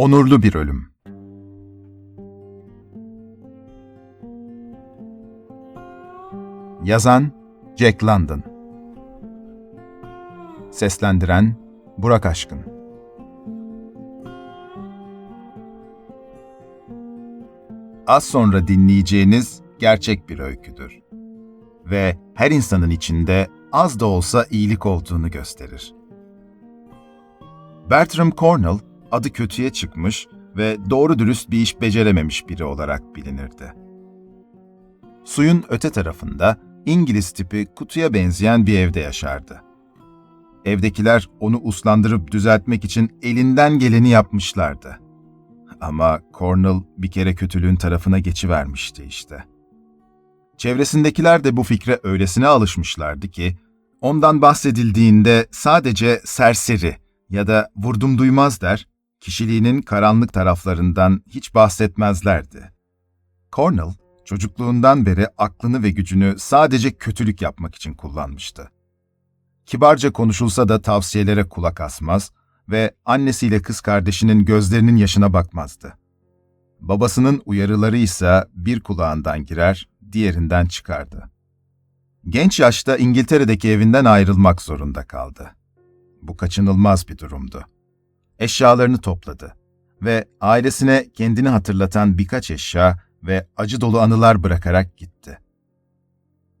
Onurlu bir ölüm. Yazan Jack London Seslendiren Burak Aşkın Az sonra dinleyeceğiniz gerçek bir öyküdür. Ve her insanın içinde az da olsa iyilik olduğunu gösterir. Bertram Cornell adı kötüye çıkmış ve doğru dürüst bir iş becerememiş biri olarak bilinirdi. Suyun öte tarafında İngiliz tipi kutuya benzeyen bir evde yaşardı. Evdekiler onu uslandırıp düzeltmek için elinden geleni yapmışlardı. Ama Cornell bir kere kötülüğün tarafına geçivermişti işte. Çevresindekiler de bu fikre öylesine alışmışlardı ki, ondan bahsedildiğinde sadece serseri ya da vurdum duymaz der, kişiliğinin karanlık taraflarından hiç bahsetmezlerdi. Cornell, çocukluğundan beri aklını ve gücünü sadece kötülük yapmak için kullanmıştı. Kibarca konuşulsa da tavsiyelere kulak asmaz ve annesiyle kız kardeşinin gözlerinin yaşına bakmazdı. Babasının uyarıları ise bir kulağından girer, diğerinden çıkardı. Genç yaşta İngiltere'deki evinden ayrılmak zorunda kaldı. Bu kaçınılmaz bir durumdu. Eşyalarını topladı ve ailesine kendini hatırlatan birkaç eşya ve acı dolu anılar bırakarak gitti.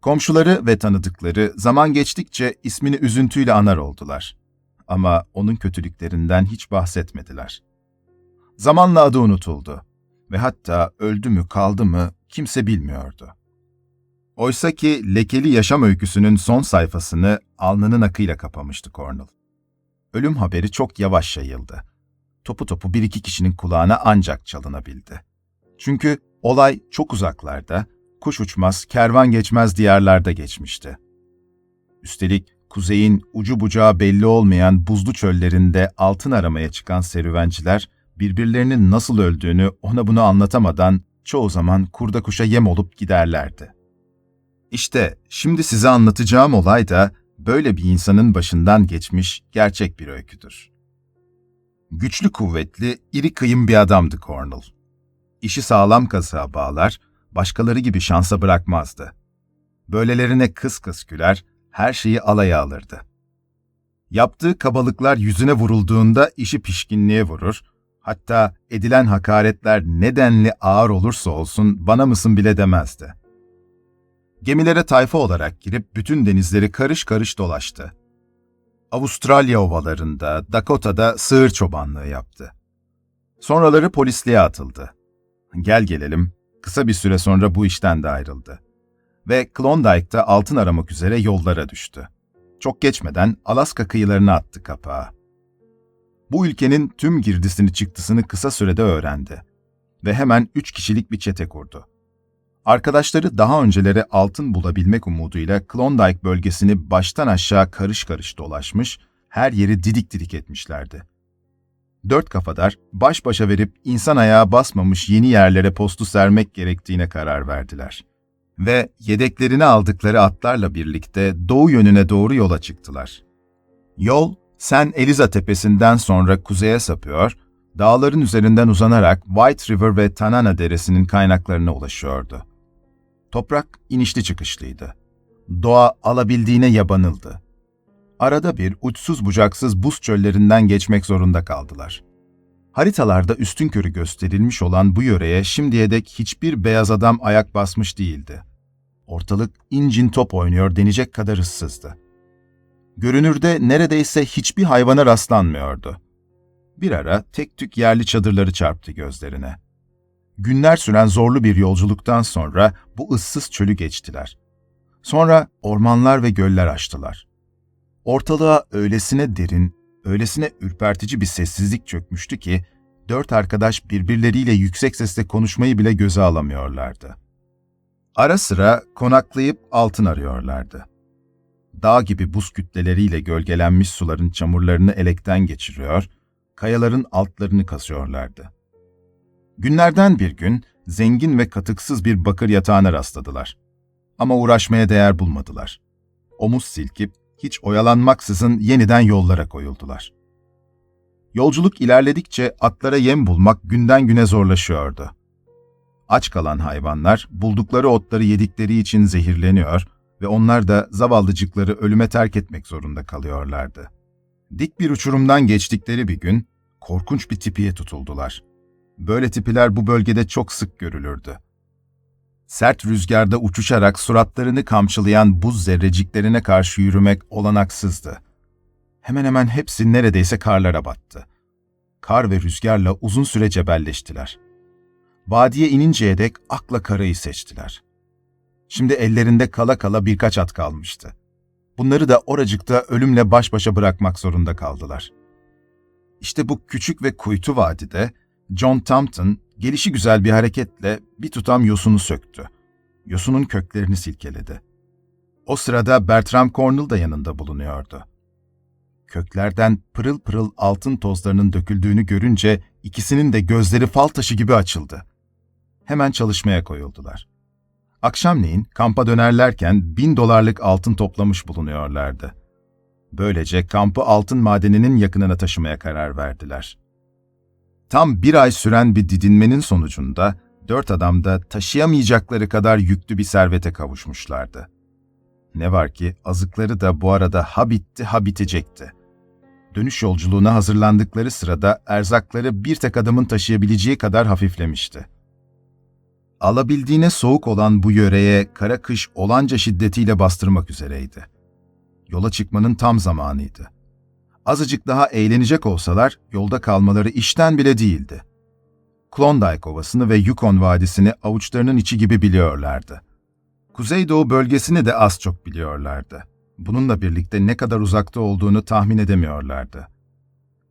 Komşuları ve tanıdıkları zaman geçtikçe ismini üzüntüyle anar oldular. Ama onun kötülüklerinden hiç bahsetmediler. Zamanla adı unutuldu ve hatta öldü mü kaldı mı kimse bilmiyordu. Oysa ki lekeli yaşam öyküsünün son sayfasını alnının akıyla kapamıştı Cornell. Ölüm haberi çok yavaş yayıldı. Topu topu bir iki kişinin kulağına ancak çalınabildi. Çünkü olay çok uzaklarda, kuş uçmaz, kervan geçmez diyarlarda geçmişti. Üstelik kuzeyin ucu bucağı belli olmayan buzlu çöllerinde altın aramaya çıkan serüvenciler birbirlerinin nasıl öldüğünü ona bunu anlatamadan çoğu zaman kurda kuşa yem olup giderlerdi. İşte şimdi size anlatacağım olay da böyle bir insanın başından geçmiş gerçek bir öyküdür. Güçlü kuvvetli, iri kıyım bir adamdı Cornell. İşi sağlam kazığa bağlar, başkaları gibi şansa bırakmazdı. Böylelerine kıs kıs güler, her şeyi alaya alırdı. Yaptığı kabalıklar yüzüne vurulduğunda işi pişkinliğe vurur, hatta edilen hakaretler nedenli ağır olursa olsun bana mısın bile demezdi. Gemilere tayfa olarak girip bütün denizleri karış karış dolaştı. Avustralya ovalarında, Dakota'da sığır çobanlığı yaptı. Sonraları polisliğe atıldı. Gel gelelim, kısa bir süre sonra bu işten de ayrıldı. Ve Klondike'da altın aramak üzere yollara düştü. Çok geçmeden Alaska kıyılarına attı kapağı. Bu ülkenin tüm girdisini çıktısını kısa sürede öğrendi. Ve hemen üç kişilik bir çete kurdu. Arkadaşları daha önceleri altın bulabilmek umuduyla Klondike bölgesini baştan aşağı karış karış dolaşmış, her yeri didik didik etmişlerdi. Dört kafadar baş başa verip insan ayağı basmamış yeni yerlere postu sermek gerektiğine karar verdiler. Ve yedeklerini aldıkları atlarla birlikte doğu yönüne doğru yola çıktılar. Yol, San Eliza tepesinden sonra kuzeye sapıyor, dağların üzerinden uzanarak White River ve Tanana deresinin kaynaklarına ulaşıyordu. Toprak inişli çıkışlıydı. Doğa alabildiğine yabanıldı. Arada bir uçsuz bucaksız buz çöllerinden geçmek zorunda kaldılar. Haritalarda üstün körü gösterilmiş olan bu yöreye şimdiye dek hiçbir beyaz adam ayak basmış değildi. Ortalık incin top oynuyor denecek kadar ıssızdı. Görünürde neredeyse hiçbir hayvana rastlanmıyordu. Bir ara tek tük yerli çadırları çarptı gözlerine. Günler süren zorlu bir yolculuktan sonra bu ıssız çölü geçtiler. Sonra ormanlar ve göller açtılar. Ortalığa öylesine derin, öylesine ürpertici bir sessizlik çökmüştü ki, dört arkadaş birbirleriyle yüksek sesle konuşmayı bile göze alamıyorlardı. Ara sıra konaklayıp altın arıyorlardı. Dağ gibi buz kütleleriyle gölgelenmiş suların çamurlarını elekten geçiriyor, kayaların altlarını kasıyorlardı. Günlerden bir gün zengin ve katıksız bir bakır yatağına rastladılar. Ama uğraşmaya değer bulmadılar. Omuz silkip hiç oyalanmaksızın yeniden yollara koyuldular. Yolculuk ilerledikçe atlara yem bulmak günden güne zorlaşıyordu. Aç kalan hayvanlar buldukları otları yedikleri için zehirleniyor ve onlar da zavallıcıkları ölüme terk etmek zorunda kalıyorlardı. Dik bir uçurumdan geçtikleri bir gün korkunç bir tipiye tutuldular. Böyle tipiler bu bölgede çok sık görülürdü. Sert rüzgarda uçuşarak suratlarını kamçılayan buz zerreciklerine karşı yürümek olanaksızdı. Hemen hemen hepsi neredeyse karlara battı. Kar ve rüzgarla uzun süre cebelleştiler. Vadiye ininceye dek akla karayı seçtiler. Şimdi ellerinde kala kala birkaç at kalmıştı. Bunları da oracıkta ölümle baş başa bırakmak zorunda kaldılar. İşte bu küçük ve kuytu vadide John Thompson gelişi güzel bir hareketle bir tutam yosunu söktü. Yosunun köklerini silkeledi. O sırada Bertram Cornell da yanında bulunuyordu. Köklerden pırıl pırıl altın tozlarının döküldüğünü görünce ikisinin de gözleri fal taşı gibi açıldı. Hemen çalışmaya koyuldular. Akşamleyin kampa dönerlerken bin dolarlık altın toplamış bulunuyorlardı. Böylece kampı altın madeninin yakınına taşımaya karar verdiler. Tam bir ay süren bir didinmenin sonucunda dört adam da taşıyamayacakları kadar yüklü bir servete kavuşmuşlardı. Ne var ki azıkları da bu arada ha bitti ha bitecekti. Dönüş yolculuğuna hazırlandıkları sırada erzakları bir tek adamın taşıyabileceği kadar hafiflemişti. Alabildiğine soğuk olan bu yöreye kara kış olanca şiddetiyle bastırmak üzereydi. Yola çıkmanın tam zamanıydı. Azıcık daha eğlenecek olsalar yolda kalmaları işten bile değildi. Klondike Ovası'nı ve Yukon Vadisi'ni avuçlarının içi gibi biliyorlardı. Kuzeydoğu bölgesini de az çok biliyorlardı. Bununla birlikte ne kadar uzakta olduğunu tahmin edemiyorlardı.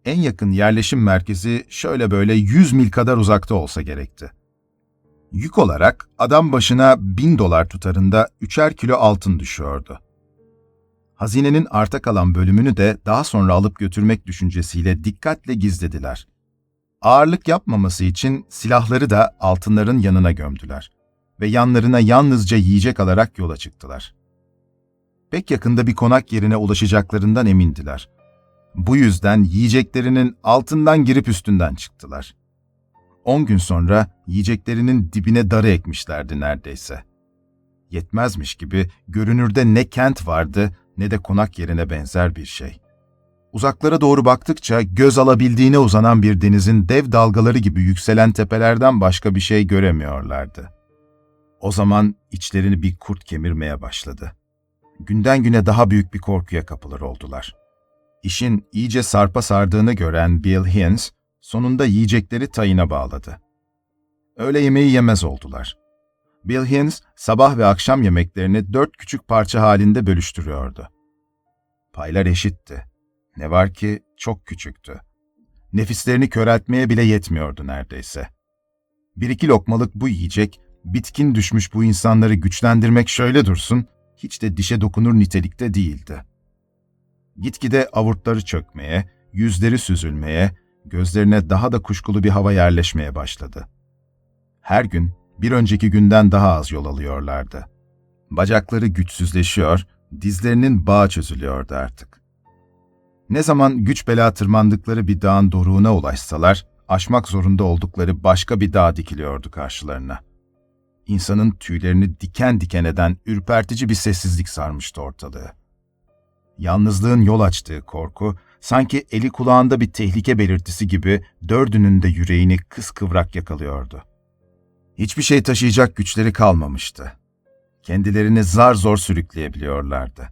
En yakın yerleşim merkezi şöyle böyle 100 mil kadar uzakta olsa gerekti. Yük olarak adam başına bin dolar tutarında üçer kilo altın düşüyordu. Hazinenin arta kalan bölümünü de daha sonra alıp götürmek düşüncesiyle dikkatle gizlediler. Ağırlık yapmaması için silahları da altınların yanına gömdüler ve yanlarına yalnızca yiyecek alarak yola çıktılar. Pek yakında bir konak yerine ulaşacaklarından emindiler. Bu yüzden yiyeceklerinin altından girip üstünden çıktılar. On gün sonra yiyeceklerinin dibine darı ekmişlerdi neredeyse. Yetmezmiş gibi görünürde ne kent vardı ne de konak yerine benzer bir şey. Uzaklara doğru baktıkça göz alabildiğine uzanan bir denizin dev dalgaları gibi yükselen tepelerden başka bir şey göremiyorlardı. O zaman içlerini bir kurt kemirmeye başladı. Günden güne daha büyük bir korkuya kapılır oldular. İşin iyice sarpa sardığını gören Bill Hines, sonunda yiyecekleri tayına bağladı. Öğle yemeği yemez oldular. Bill Hines sabah ve akşam yemeklerini dört küçük parça halinde bölüştürüyordu. Paylar eşitti. Ne var ki çok küçüktü. Nefislerini köreltmeye bile yetmiyordu neredeyse. Bir iki lokmalık bu yiyecek, bitkin düşmüş bu insanları güçlendirmek şöyle dursun, hiç de dişe dokunur nitelikte değildi. Gitgide avurtları çökmeye, yüzleri süzülmeye, gözlerine daha da kuşkulu bir hava yerleşmeye başladı. Her gün bir önceki günden daha az yol alıyorlardı. Bacakları güçsüzleşiyor, dizlerinin bağı çözülüyordu artık. Ne zaman güç bela tırmandıkları bir dağın doruğuna ulaşsalar, aşmak zorunda oldukları başka bir dağ dikiliyordu karşılarına. İnsanın tüylerini diken diken eden ürpertici bir sessizlik sarmıştı ortalığı. Yalnızlığın yol açtığı korku, sanki eli kulağında bir tehlike belirtisi gibi dördünün de yüreğini kıskıvrak yakalıyordu. Hiçbir şey taşıyacak güçleri kalmamıştı. Kendilerini zar zor sürükleyebiliyorlardı.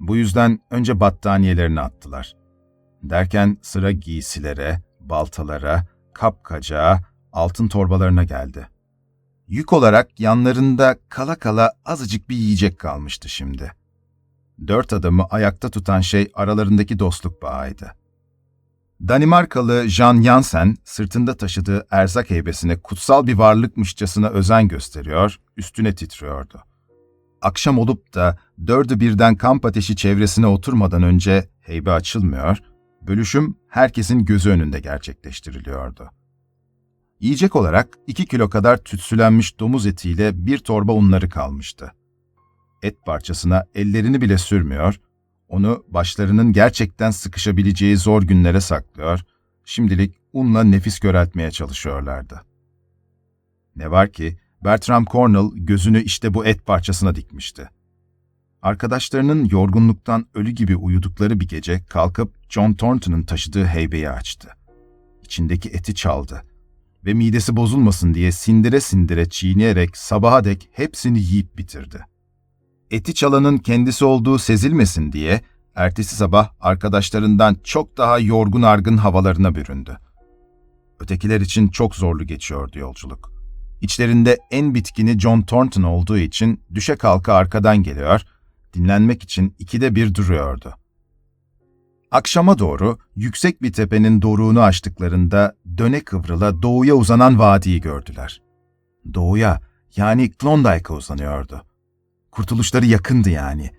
Bu yüzden önce battaniyelerini attılar. Derken sıra giysilere, baltalara, kapkacağa, altın torbalarına geldi. Yük olarak yanlarında kala kala azıcık bir yiyecek kalmıştı şimdi. Dört adamı ayakta tutan şey aralarındaki dostluk bağıydı. Danimarkalı Jean Jansen sırtında taşıdığı erzak heybesine kutsal bir varlıkmışçasına özen gösteriyor, üstüne titriyordu. Akşam olup da dördü birden kamp ateşi çevresine oturmadan önce heybe açılmıyor, bölüşüm herkesin gözü önünde gerçekleştiriliyordu. Yiyecek olarak iki kilo kadar tütsülenmiş domuz etiyle bir torba unları kalmıştı. Et parçasına ellerini bile sürmüyor, onu başlarının gerçekten sıkışabileceği zor günlere saklıyor, şimdilik unla nefis köreltmeye çalışıyorlardı. Ne var ki Bertram Cornell gözünü işte bu et parçasına dikmişti. Arkadaşlarının yorgunluktan ölü gibi uyudukları bir gece kalkıp John Thornton'ın taşıdığı heybeyi açtı. İçindeki eti çaldı ve midesi bozulmasın diye sindire sindire çiğneyerek sabaha dek hepsini yiyip bitirdi. Eti çalanın kendisi olduğu sezilmesin diye ertesi sabah arkadaşlarından çok daha yorgun argın havalarına büründü. Ötekiler için çok zorlu geçiyordu yolculuk. İçlerinde en bitkini John Thornton olduğu için düşe kalka arkadan geliyor, dinlenmek için ikide bir duruyordu. Akşama doğru yüksek bir tepenin doruğunu açtıklarında döne kıvrıla doğuya uzanan vadiyi gördüler. Doğuya yani Klondike'a uzanıyordu. Kurtuluşları yakındı yani.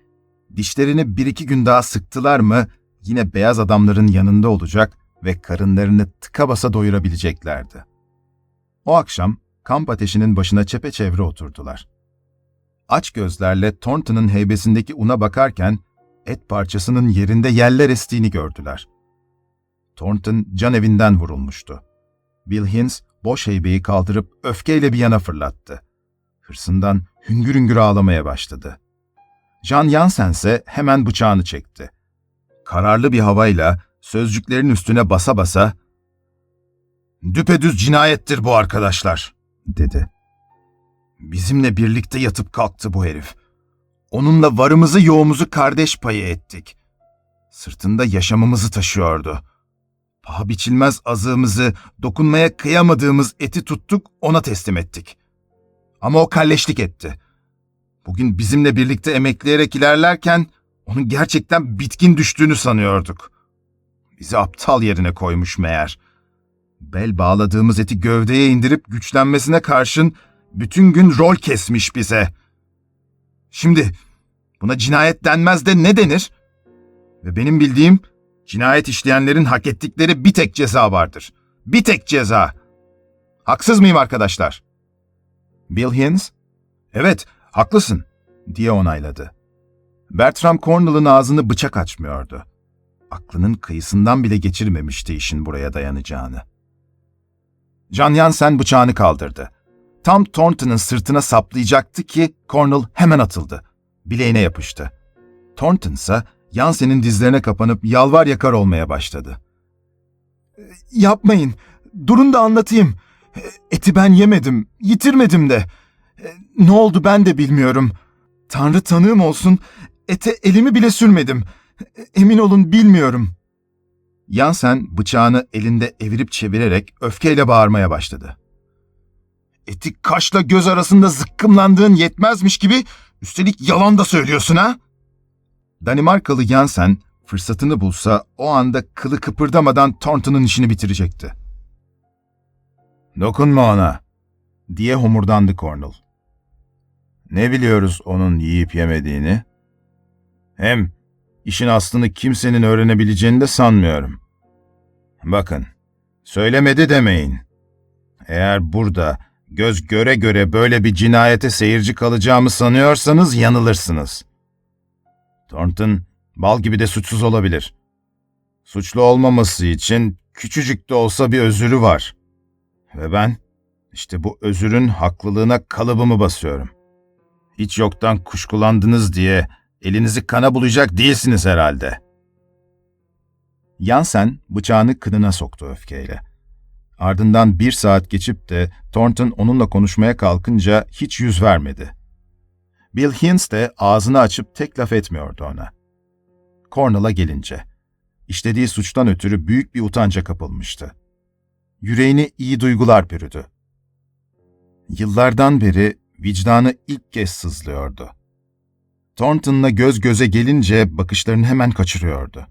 Dişlerini bir iki gün daha sıktılar mı yine beyaz adamların yanında olacak ve karınlarını tıka basa doyurabileceklerdi. O akşam kamp ateşinin başına çepeçevre oturdular. Aç gözlerle Thornton'ın heybesindeki una bakarken et parçasının yerinde yeller estiğini gördüler. Thornton can evinden vurulmuştu. Bill Hines boş heybeyi kaldırıp öfkeyle bir yana fırlattı. Hırsından hüngür hüngür ağlamaya başladı. Jan Jansen ise hemen bıçağını çekti. Kararlı bir havayla sözcüklerin üstüne basa basa ''Düpedüz cinayettir bu arkadaşlar.'' dedi. ''Bizimle birlikte yatıp kalktı bu herif. Onunla varımızı yoğumuzu kardeş payı ettik. Sırtında yaşamımızı taşıyordu. Paha biçilmez azığımızı, dokunmaya kıyamadığımız eti tuttuk, ona teslim ettik. Ama o kalleşlik etti. Bugün bizimle birlikte emekleyerek ilerlerken onun gerçekten bitkin düştüğünü sanıyorduk. Bizi aptal yerine koymuş meğer. Bel bağladığımız eti gövdeye indirip güçlenmesine karşın bütün gün rol kesmiş bize. Şimdi buna cinayet denmez de ne denir? Ve benim bildiğim cinayet işleyenlerin hak ettikleri bir tek ceza vardır. Bir tek ceza. Haksız mıyım arkadaşlar? Bill Hines, evet haklısın diye onayladı. Bertram Cornwell'ın ağzını bıçak açmıyordu. Aklının kıyısından bile geçirmemişti işin buraya dayanacağını. Can Yansen bıçağını kaldırdı. Tam Thornton'ın sırtına saplayacaktı ki Cornwell hemen atıldı. Bileğine yapıştı. Thornton ise Yansen'in dizlerine kapanıp yalvar yakar olmaya başladı. Yapmayın, durun da anlatayım. Eti ben yemedim, yitirmedim de. Ne oldu ben de bilmiyorum. Tanrı tanığım olsun, ete elimi bile sürmedim. Emin olun bilmiyorum. Yansen bıçağını elinde evirip çevirerek öfkeyle bağırmaya başladı. Eti kaşla göz arasında zıkkımlandığın yetmezmiş gibi üstelik yalan da söylüyorsun ha? Danimarkalı Yansen fırsatını bulsa o anda kılı kıpırdamadan Thornton'un işini bitirecekti. Dokunma ona, diye homurdandı Cornell. Ne biliyoruz onun yiyip yemediğini? Hem işin aslını kimsenin öğrenebileceğini de sanmıyorum. Bakın, söylemedi demeyin. Eğer burada göz göre göre böyle bir cinayete seyirci kalacağımı sanıyorsanız yanılırsınız. Thornton bal gibi de suçsuz olabilir. Suçlu olmaması için küçücük de olsa bir özürü var. Ve ben işte bu özürün haklılığına kalıbımı basıyorum. Hiç yoktan kuşkulandınız diye elinizi kana bulayacak değilsiniz herhalde. Yansen bıçağını kınına soktu öfkeyle. Ardından bir saat geçip de Thornton onunla konuşmaya kalkınca hiç yüz vermedi. Bill Hines de ağzını açıp tek laf etmiyordu ona. Cornell'a gelince, işlediği suçtan ötürü büyük bir utanca kapılmıştı. Yüreğini iyi duygular bürüdü. Yıllardan beri vicdanı ilk kez sızlıyordu. Thornton'la göz göze gelince bakışlarını hemen kaçırıyordu.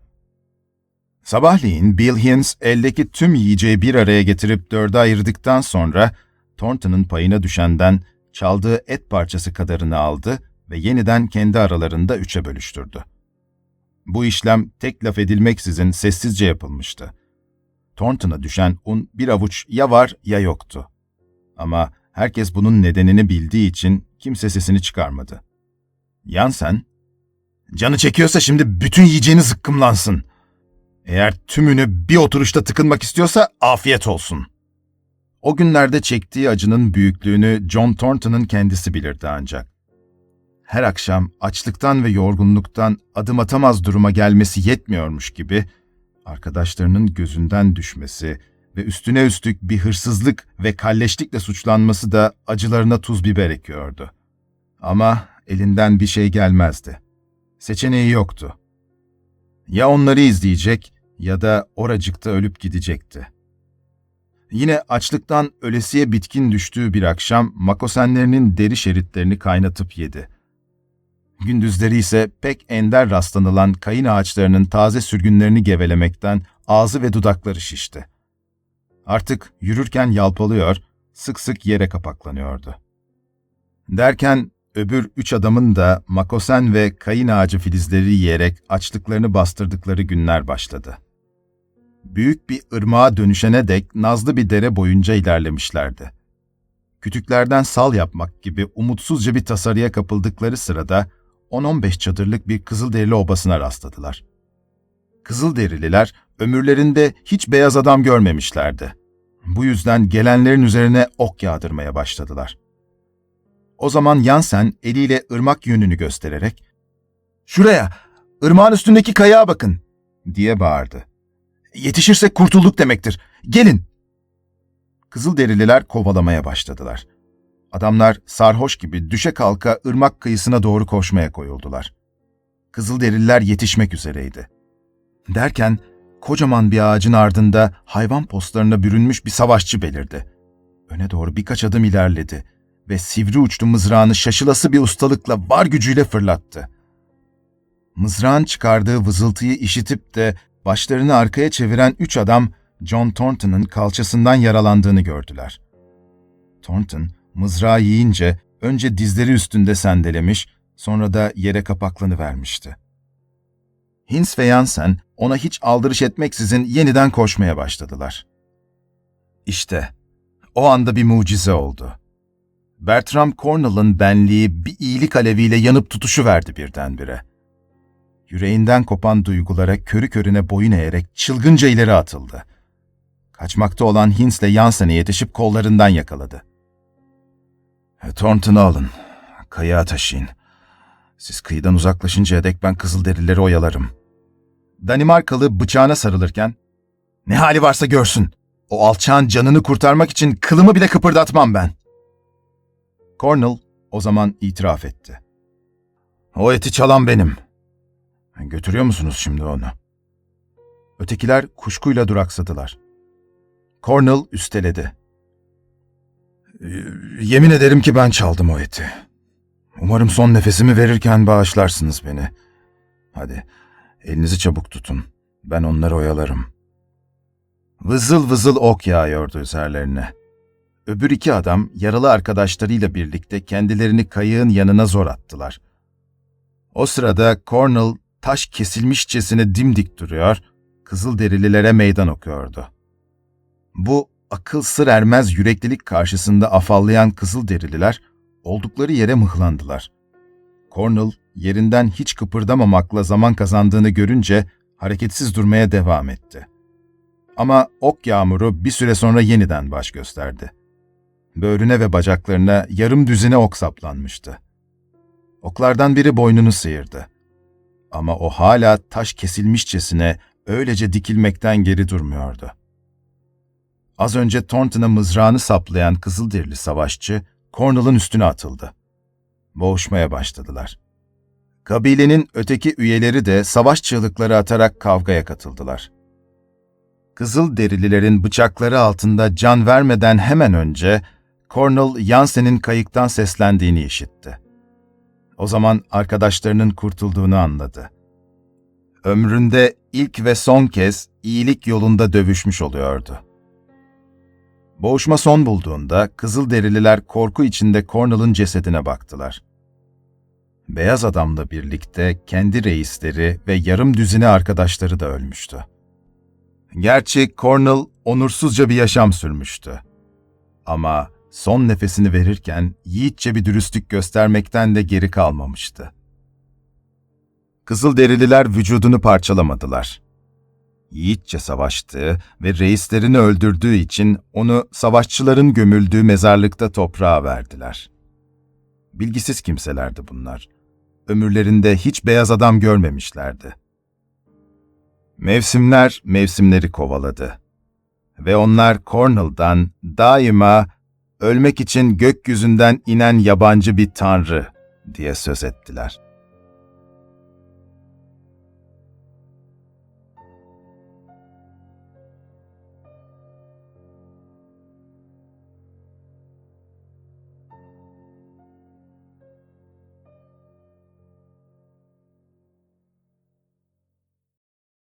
Sabahleyin Bill Hines eldeki tüm yiyeceği bir araya getirip dörde ayırdıktan sonra Thornton'ın payına düşenden çaldığı et parçası kadarını aldı ve yeniden kendi aralarında üçe bölüştürdü. Bu işlem tek laf edilmeksizin sessizce yapılmıştı. Thornton'a düşen un bir avuç ya var ya yoktu. Ama herkes bunun nedenini bildiği için kimse sesini çıkarmadı. Yansen, ''Canı çekiyorsa şimdi bütün yiyeceğini zıkkımlansın.'' Eğer tümünü bir oturuşta tıkınmak istiyorsa afiyet olsun. O günlerde çektiği acının büyüklüğünü John Thornton'ın kendisi bilirdi ancak. Her akşam açlıktan ve yorgunluktan adım atamaz duruma gelmesi yetmiyormuş gibi, arkadaşlarının gözünden düşmesi ve üstüne üstlük bir hırsızlık ve kalleşlikle suçlanması da acılarına tuz biber ekiyordu. Ama elinden bir şey gelmezdi. Seçeneği yoktu. Ya onları izleyecek ya da oracıkta ölüp gidecekti. Yine açlıktan ölesiye bitkin düştüğü bir akşam makosenlerinin deri şeritlerini kaynatıp yedi. Gündüzleri ise pek ender rastlanılan kayın ağaçlarının taze sürgünlerini gevelemekten ağzı ve dudakları şişti. Artık yürürken yalpalıyor, sık sık yere kapaklanıyordu. Derken öbür üç adamın da makosen ve kayın ağacı filizleri yiyerek açlıklarını bastırdıkları günler başladı. Büyük bir ırmağa dönüşene dek nazlı bir dere boyunca ilerlemişlerdi. Kütüklerden sal yapmak gibi umutsuzca bir tasarıya kapıldıkları sırada 10-15 çadırlık bir Kızılderili obasına rastladılar. Kızılderililer ömürlerinde hiç beyaz adam görmemişlerdi. Bu yüzden gelenlerin üzerine ok yağdırmaya başladılar. O zaman Yansen eliyle ırmak yönünü göstererek ''Şuraya, ırmağın üstündeki kayağa bakın!'' diye bağırdı. ''Yetişirsek kurtulduk demektir. Gelin!'' Kızılderililer kovalamaya başladılar. Adamlar sarhoş gibi düşe kalka ırmak kıyısına doğru koşmaya koyuldular. Kızılderililer yetişmek üzereydi. Derken kocaman bir ağacın ardında hayvan postlarına bürünmüş bir savaşçı belirdi. Öne doğru birkaç adım ilerledi ve sivri uçlu mızrağını şaşılası bir ustalıkla var gücüyle fırlattı. Mızrağın çıkardığı vızıltıyı işitip de başlarını arkaya çeviren üç adam John Thornton'ın kalçasından yaralandığını gördüler. Thornton, mızrağı yiyince önce dizleri üstünde sendelemiş, sonra da yere kapaklanıvermişti. Hins ve Jansen ona hiç aldırış etmeksizin yeniden koşmaya başladılar. İşte o anda bir mucize oldu. Bertram Cornell'ın benliği bir iyilik aleviyle yanıp tutuşu verdi birdenbire. Yüreğinden kopan duygulara körü körüne boyun eğerek çılgınca ileri atıldı. Kaçmakta olan Hins'le Jansen'e yetişip kollarından yakaladı. Thornton'u alın, kayağa taşıyın. Siz kıyıdan uzaklaşıncaya dek ben Kızılderilileri oyalarım. Danimarkalı bıçağına sarılırken, ''Ne hali varsa görsün. O alçağın canını kurtarmak için kılımı bile kıpırdatmam ben.'' Cornell o zaman itiraf etti. ''O eti çalan benim. Götürüyor musunuz şimdi onu?'' Ötekiler kuşkuyla duraksadılar. Cornell üsteledi. ''Yemin ederim ki ben çaldım o eti. Umarım son nefesimi verirken bağışlarsınız beni. Hadi, elinizi çabuk tutun. Ben onları oyalarım.'' Vızıl vızıl ok yağıyordu üzerlerine. Öbür iki adam yaralı arkadaşlarıyla birlikte kendilerini kayığın yanına zor attılar. O sırada Cornell taş kesilmişçesine dimdik duruyor, Kızılderililere meydan okuyordu. Bu akıl sır ermez yüreklilik karşısında afallayan Kızılderililer oldukları yere mıhlandılar. Cornell yerinden hiç kıpırdamamakla zaman kazandığını görünce hareketsiz durmaya devam etti. Ama ok yağmuru bir süre sonra yeniden baş gösterdi. Böğrüne ve bacaklarına yarım düzine ok saplanmıştı. Oklardan biri boynunu sıyırdı. Ama o hala taş kesilmişçesine öylece dikilmekten geri durmuyordu. Az önce Thornton'a mızrağını saplayan Kızılderili savaşçı, Cornell'ın üstüne atıldı. Boğuşmaya başladılar. Kabilenin öteki üyeleri de savaş çığlıkları atarak kavgaya katıldılar. Kızılderililerin bıçakları altında can vermeden hemen önce Cornell Jansen'in kayıktan seslendiğini işitti. O zaman arkadaşlarının kurtulduğunu anladı. Ömründe ilk ve son kez iyilik yolunda dövüşmüş oluyordu. Boğuşma son bulduğunda Kızılderililer korku içinde Cornell'ın cesedine baktılar. Beyaz adamla birlikte kendi reisleri ve yarım düzine arkadaşları da ölmüştü. Gerçi Cornell onursuzca bir yaşam sürmüştü. Ama son nefesini verirken yiğitçe bir dürüstlük göstermekten de geri kalmamıştı. Kızılderililer vücudunu parçalamadılar. Yiğitçe savaştığı ve reislerini öldürdüğü için onu savaşçıların gömüldüğü mezarlıkta toprağa verdiler. Bilgisiz kimselerdi bunlar. Ömürlerinde hiç beyaz adam görmemişlerdi. Mevsimler mevsimleri kovaladı. Ve onlar Cornwall'dan daima ölmek için gökyüzünden inen yabancı bir tanrı diye söz ettiler.''